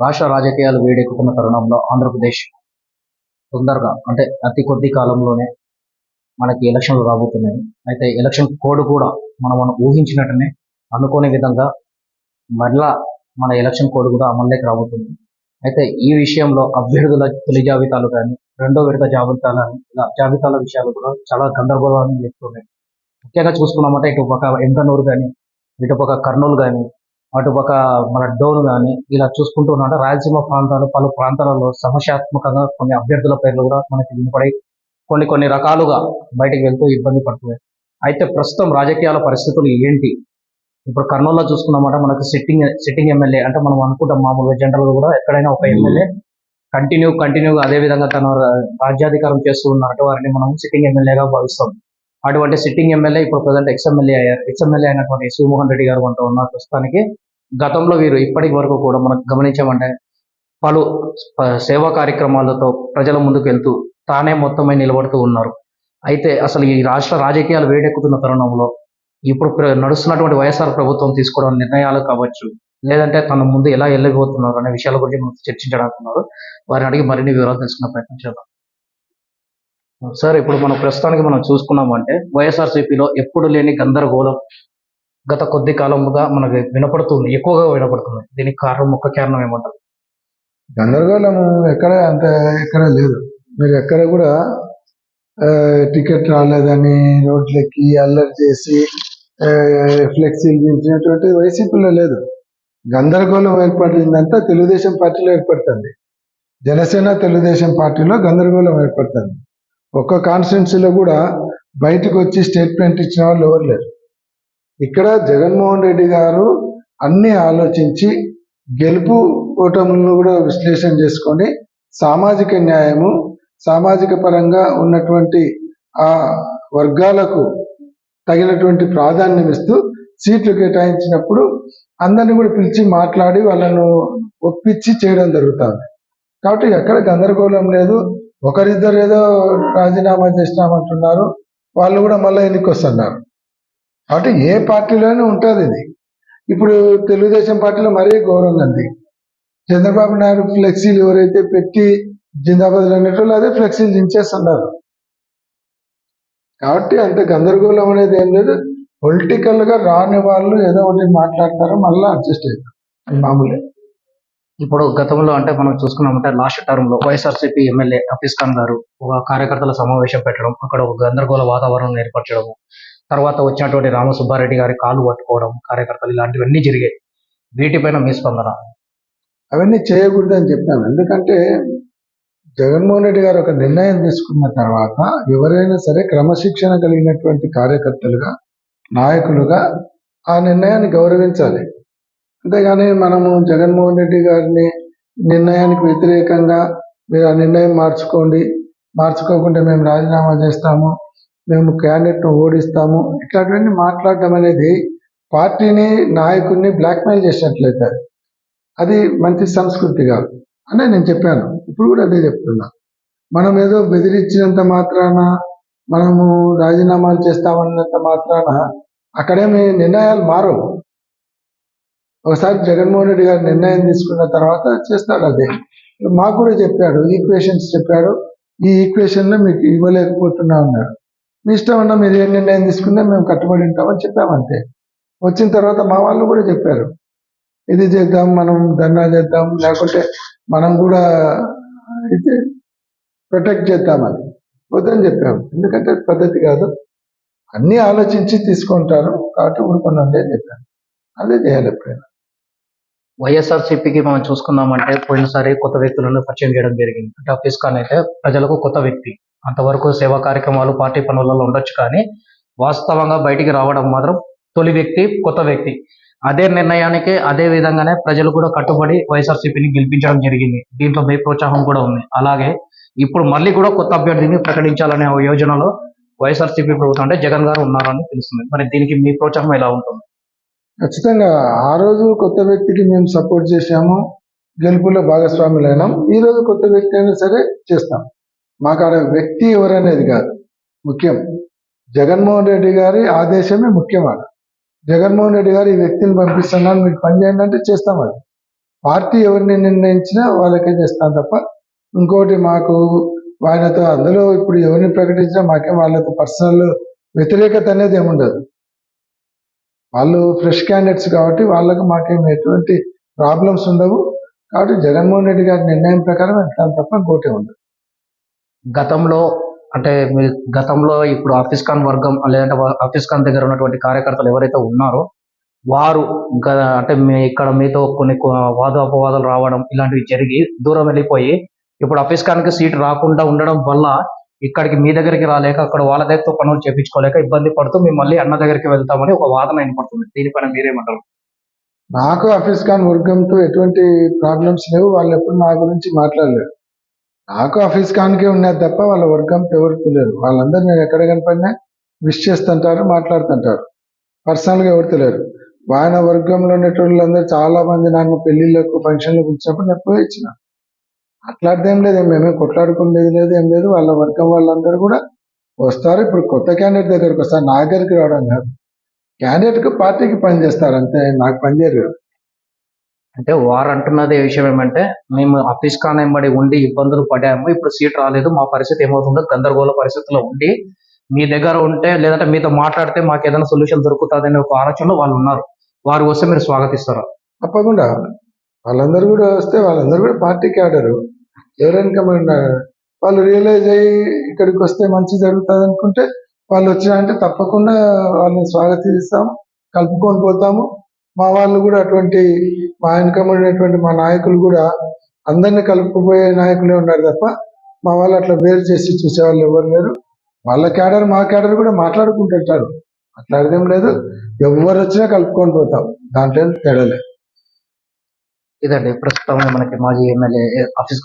రాష్ట్ర రాజకీయాలు వేడెక్కుతున్న తరుణంలో ఆంధ్రప్రదేశ్ తొందరగా అంటే అతి కొద్ది కాలంలోనే మనకి ఎలక్షన్లు రాబోతున్నాయి. అయితే ఎలక్షన్ కోడ్ కూడా మనం మనం ఊహించినట్టునే అనుకోని విధంగా మరలా మన ఎలక్షన్ కోడ్ కూడా అమల్లోకి రాబోతుంది. అయితే ఈ విషయంలో అభ్యర్థుల తొలి జాబితాలు కానీ రెండో విడత జాబితాలు కానీ ఇలా జాబితాల విషయాలు కూడా చాలా గందరగోళాన్ని చెప్తున్నాయి ముఖ్యంగా చూసుకున్నామంటే ఇటు పక్క ఎంకనూరు కానీ ఇటు పక్క కర్నూలు కానీ అటుపక్క మన డోన్ కానీ ఇలా చూసుకుంటూ ఉన్నట్టు రాయలసీమ ప్రాంతాలు పలు ప్రాంతాలలో సమస్యాత్మకంగా కొన్ని అభ్యర్థుల పేర్లు కూడా మనకి వినపడి కొన్ని కొన్ని రకాలుగా బయటకు వెళ్తూ ఇబ్బంది పడుతున్నాయి. అయితే ప్రస్తుతం రాజకీయాల పరిస్థితులు ఏంటి? ఇప్పుడు కర్నూలులో చూసుకున్నామంటే మనకు సిట్టింగ్ సిట్టింగ్ ఎమ్మెల్యే అంటే మనం అనుకుంటాం మామూలుగా జనరల్ కూడా ఎక్కడైనా ఒక ఎమ్మెల్యే కంటిన్యూ కంటిన్యూగా అదే విధంగా తన రాజ్యాధికారం చేస్తూ ఉన్నట్టు వారిని మనం సిట్టింగ్ ఎమ్మెల్యేగా భావిస్తాం. అటువంటి సిట్టింగ్ ఎమ్మెల్యే ఇప్పుడు ప్రజెంట్ ఎక్స్ఎమ్మెల్యే అయ్యారు ఎక్స్ఎమ్మెల్యే అయినటువంటి శ్రీమోహన్ రెడ్డి గారు వంట ఉన్నారు. ప్రస్తుతానికి గతంలో వీరు ఇప్పటి వరకు కూడా మనం గమనించామంటే పలు సేవా కార్యక్రమాలతో ప్రజల ముందుకు వెళ్తూ తానే మొత్తమై నిలబడుతూ ఉన్నారు. అయితే అసలు ఈ రాష్ట్ర రాజకీయాలు వేడెక్కుతున్న తరుణంలో ఇప్పుడు ప్ర- నడుస్తున్నటువంటి వైఎస్ఆర్ ప్రభుత్వం తీసుకోవడం నిర్ణయాలు కావచ్చు లేదంటే తన ముందు ఎలా వెళ్ళబోతున్నారు అనే విషయాల గురించి మనం చర్చించడానికి వారిని అడిగి మరిన్ని వివరాలు తెలుసుకునే ప్రయత్నం చేద్దాం. సార్ ఇప్పుడు మనం ప్రస్తుతానికి మనం చూసుకున్నామంటే వైఎస్ఆర్సీపీలో ఎప్పుడు లేని గందరగోళం గత కొద్ది కాలముగా మనకి వినపడుతుంది ఎక్కువగా వినపడుతుంది. దీనికి కారణం ముఖ్య కారణం ఏమంటారు? గందరగోళం ఎక్కడ అంత ఎక్కడ లేదు. మీరు ఎక్కడ కూడా టికెట్ రాలేదని రోడ్లెక్కి అల్లరి చేసి ఫ్లెక్సీలు దించినటువంటి వైసీపీలో లేదు. గందరగోళం ఏర్పడిందంతా తెలుగుదేశం పార్టీలో ఏర్పడుతుంది. జనసేన తెలుగుదేశం పార్టీలో గందరగోళం ఏర్పడుతుంది. ఒక్క కాన్స్టిట్యున్సీలో కూడా బయటకు వచ్చి స్టేట్మెంట్ ఇచ్చిన వాళ్ళు ఎవరు లేరు. ఇక్కడ జగన్మోహన్ రెడ్డి గారు అన్ని ఆలోచించి గెలుపు ఓటములను కూడా విశ్లేషణ చేసుకొని సామాజిక న్యాయము సామాజిక పరంగా ఉన్నటువంటి ఆ వర్గాలకు తగినటువంటి ప్రాధాన్యం ఇస్తూ సీట్లు కేటాయించినప్పుడు అందరిని కూడా పిలిచి మాట్లాడి వాళ్ళను ఒప్పించి చేయడం జరుగుతుంది. కాబట్టి ఎక్కడ గందరగోళం లేదు. ఒకరిద్దరు ఏదో రాజీనామా చేసినామంటున్నారు వాళ్ళు కూడా మళ్ళీ ఎన్నిక వస్తున్నారు కాబట్టి ఏ పార్టీలోనే ఉంటుంది ఇది. ఇప్పుడు తెలుగుదేశం పార్టీలో మరీ గౌరవం ఉంది. చంద్రబాబు నాయుడు ఫ్లెక్సీలు ఎవరైతే పెట్టి జిందాబాద్లో అనేటోళ్ళు అదే ఫ్లెక్సీలు దించేస్తున్నారు. కాబట్టి అంత గందరగోళం అనేది ఏం లేదు. పొలిటికల్గా రాని వాళ్ళు ఏదో ఒకటి మాట్లాడతారు మళ్ళీ అడ్జస్ట్ అవుతారు. మామూలే. ఇప్పుడు గతంలో అంటే మనం చూసుకున్నామంటే లాస్ట్ టర్మ్లో వైఎస్ఆర్సీపీ ఎమ్మెల్యే హఫీజ్ ఖాన్ గారు ఒక కార్యకర్తల సమావేశం పెట్టడం అక్కడ ఒక గందరగోళ వాతావరణం ఏర్పరచడం తర్వాత వచ్చినటువంటి రామసుబ్బారెడ్డి గారి కాలు పట్టుకోవడం కార్యకర్తలు ఇలాంటివన్నీ జరిగాయి. వీటిపైన మీ స్పందన? అవన్నీ చేయకూడదు అని చెప్పాను. ఎందుకంటే జగన్మోహన్ రెడ్డి గారు ఒక నిర్ణయం తీసుకున్న తర్వాత ఎవరైనా సరే క్రమశిక్షణ కలిగినటువంటి కార్యకర్తలుగా నాయకులుగా ఆ నిర్ణయాన్ని గౌరవించాలి. అంతేగాని మనము జగన్మోహన్ రెడ్డి గారిని నిర్ణయానికి వ్యతిరేకంగా మీరు ఆ నిర్ణయం మార్చుకోండి. మార్చుకోకుంటే మేము రాజీనామా చేస్తాము. మేము క్యాండిడేట్ను ఓడిస్తాము. ఇట్లాంటివన్నీ మాట్లాడటం అనేది పార్టీని నాయకుడిని బ్లాక్మెయిల్ చేసినట్లయితే అది మంచి సంస్కృతి కాదు అనే నేను చెప్పాను. ఇప్పుడు కూడా అదే చెప్తున్నా. మనం ఏదో బెదిరించినంత మాత్రాన మనము రాజీనామాలు చేస్తామన్నంత మాత్రాన అక్కడేమి నిర్ణయాలు మారవు. ఒకసారి జగన్మోహన్ రెడ్డి గారు నిర్ణయం తీసుకున్న తర్వాత చేస్తాడు అదే. మాకు కూడా చెప్పాడు ఈక్వేషన్స్ చెప్పాడు. ఈ ఈక్వేషన్లో మీకు ఇవ్వలేకపోతున్నా ఉన్నాడు మీ ఇష్టం ఉన్నా మీరు ఏ నిర్ణయం తీసుకున్నా మేము కట్టుబడి ఉంటామని చెప్పామంతే వచ్చిన తర్వాత మా వాళ్ళు కూడా చెప్పారు. ఇది చేద్దాం మనం ధర్నా చేద్దాం లేకుంటే మనం కూడా ఇది ప్రొటెక్ట్ చేద్దామని. వద్దని చెప్పాము ఎందుకంటే అది పద్ధతి కాదు. అన్నీ ఆలోచించి తీసుకుంటారు కాబట్టి ఊరుకున్నాండి అని చెప్పాను. అదే చేయాలి ఎప్పుడైనా. వైఎస్ఆర్సీపీకి మనం చూసుకున్నామంటే పోయినసారి కొత్త వ్యక్తులను పరిచయం చేయడం జరిగింది. అంటే అఫీస్ ఖాన్ అయితే ప్రజలకు కొత్త వ్యక్తి. అంతవరకు సేవా కార్యక్రమాలు పార్టీ పనులలో ఉండొచ్చు కానీ వాస్తవంగా బయటికి రావడం మాత్రం తొలి వ్యక్తి కొత్త వ్యక్తి. అదే నిర్ణయానికి అదే విధంగానే ప్రజలు కూడా కట్టుబడి వైఎస్ఆర్సీపీని గెలిపించడం జరిగింది. దీంట్లో మీ ప్రోత్సాహం కూడా ఉంది. అలాగే ఇప్పుడు మళ్ళీ కూడా కొత్త అభ్యర్థిని ప్రకటించాలనే యోజనలో యోజనలో వైఎస్ఆర్సీపీ ప్రభుత్వం అంటే జగన్ గారు ఉన్నారని తెలుస్తుంది. మరి దీనికి మీ ప్రోత్సాహం ఎలా ఉంటుంది? ఖచ్చితంగా ఆ రోజు కొత్త వ్యక్తికి మేము సపోర్ట్ చేశాము. గెలుపులో భాగస్వాములైనాం. ఈ రోజు కొత్త వ్యక్తి అయినా సరే చేస్తాం. మాకు ఆడ వ్యక్తి ఎవరనేది కాదు. ముఖ్యం. జగన్మోహన్ రెడ్డి గారి ఆదేశమే ముఖ్యమాట జగన్మోహన్ రెడ్డి గారు ఈ వ్యక్తిని పంపిస్తున్నాను. మీకు పని చేయండి అంటే చేస్తాం అది. పార్టీ ఎవరిని నిర్ణయించినా వాళ్ళకే చేస్తాం తప్ప ఇంకోటి మాకు ఆయనతో అందులో ఇప్పుడు ఎవరిని ప్రకటించినా మాకేం వాళ్ళతో పర్సనల్ వ్యతిరేకత అనేది ఏముండదు. వాళ్ళు ఫ్రెష్ క్యాండిడేట్స్ కాబట్టి వాళ్ళకు మాకేం ఎటువంటి ప్రాబ్లమ్స్ ఉండవు. కాబట్టి జగన్మోహన్ రెడ్డి గారి నిర్ణయం ప్రకారం వెళ్తాం తప్ప గోటే ఉండదు. గతంలో అంటే మీ గతంలో ఇప్పుడు ఆఫీస్ ఖాన్ వర్గం లేదంటే ఆఫీస్ ఖాన్ దగ్గర ఉన్నటువంటి కార్యకర్తలు ఎవరైతే ఉన్నారో వారు అంటే మీ ఇక్కడ మీతో కొన్ని వాదోపవాదాలు రావడం ఇలాంటివి జరిగి దూరం వెళ్ళిపోయి ఇప్పుడు ఆఫీస్ ఖాన్కి సీట్ రాకుండా ఉండడం వల్ల ఇక్కడికి మీ దగ్గరికి రాలేక అక్కడ వాళ్ళ దగ్గరతో పనులు చేపించుకోలేక ఇబ్బంది పడుతూ మేము మళ్ళీ అన్న దగ్గరికి వెళ్తామని ఒక వాదన వినపడుతుంది. దీనిపైన మీరేమంటారు? నాకు హఫీజ్ ఖాన్ వర్గంతో ఎటువంటి ప్రాబ్లమ్స్ లేవు. వాళ్ళు ఎప్పుడు నా గురించి మాట్లాడలేరు. నాకు హఫీజ్ ఖాన్కే ఉన్నది తప్ప వాళ్ళ వర్గంతో ఎవరికి లేరు వాళ్ళందరూ నేను ఎక్కడ కనపడినా విష్ చేస్తుంటారు మాట్లాడుతుంటారు. పర్సనల్గా ఎవరితో లేరు ఆయన వర్గంలో ఉండేటోళ్ళందరూ చాలా మంది నన్ను పెళ్ళిళ్ళకు ఫంక్షన్లకు పిలిచినప్పుడు నేను పోయి ఇచ్చిన. అట్లాంటిదేం లేదు మేమే కొట్లాడుకునేది లేదు ఏం లేదు. వాళ్ళ వర్గం వాళ్ళందరూ కూడా వస్తారు. ఇప్పుడు కొత్త క్యాండిడేట్ దగ్గరికి వస్తారు నా దగ్గరికి రావడం కాదు. క్యాండిడేట్కి పార్టీకి పని చేస్తారు అంతే. నాకు పని చేయరు కదా. అంటే వారు అంటున్నది విషయం ఏమంటే మేము ఆఫీస్ ఖాన్ వెంబడి ఉండి ఇబ్బందులు పడాము ఇప్పుడు సీట్ రాలేదు మా పరిస్థితి ఏమవుతుందో గందరగోళ పరిస్థితిలో ఉండి మీ దగ్గర ఉంటే లేదంటే మీతో మాట్లాడితే మాకు ఏదైనా సొల్యూషన్ దొరుకుతుంది అనే ఒక ఆలోచనలో వాళ్ళు ఉన్నారు. వారు వస్తే మీరు స్వాగతిస్తారా. తప్పకుండా. వాళ్ళందరూ కూడా వస్తే వాళ్ళందరూ కూడా పార్టీ క్యాడరు. ఎవరైనా వాళ్ళు రియలైజ్ అయ్యి ఇక్కడికి వస్తే మంచి జరుగుతుంది అనుకుంటే వాళ్ళు వచ్చినారంటే తప్పకుండా వాళ్ళని స్వాగతిస్తాము కలుపుకొని పోతాము. మా వాళ్ళు కూడా అటువంటి మా వెనకబడినటువంటి మా నాయకులు కూడా అందరినీ కలుపుకుపోయే నాయకులే ఉన్నారు తప్ప మా వాళ్ళు అట్లా వేరు చేసి చూసేవాళ్ళు ఎవరు లేరు. వాళ్ళ క్యాడర్ మా క్యాడర్ కూడా మాట్లాడుకుంటుంటారు అట్లాడదేం లేదు. ఎవరు వచ్చినా కలుపుకొని పోతాం. దాంట్లో తేడలే ఇదండి. ప్రస్తుతం మనకి మాజీ ఎమ్మెల్యే ఆఫీస్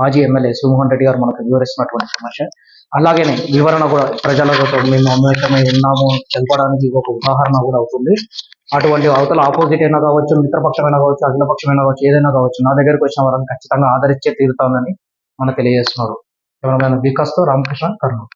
మాజీ ఎమ్మెల్యే సుమోహన్ రెడ్డి గారు మనకు వివరిస్తున్నటువంటి సమస్య అలాగే వివరణ కూడా ప్రజలకు మేము అమేకమై ఉన్నాము. తెలపడానికి ఒక ఉదాహరణ కూడా అవుతుంది. అటువంటి అవతల ఆపోజిట్ అయినా కావచ్చు మిత్రపక్షమైనా కావచ్చు అఖిలపక్షమైనా కావచ్చు ఏదైనా కావచ్చు నా దగ్గరకు వచ్చిన వారిని ఖచ్చితంగా ఆదరించే తీరుతానని మనకు తెలియజేస్తున్నారు. ఎవరైనా వికాస్తో రామకృష్ణ కర్నూలు.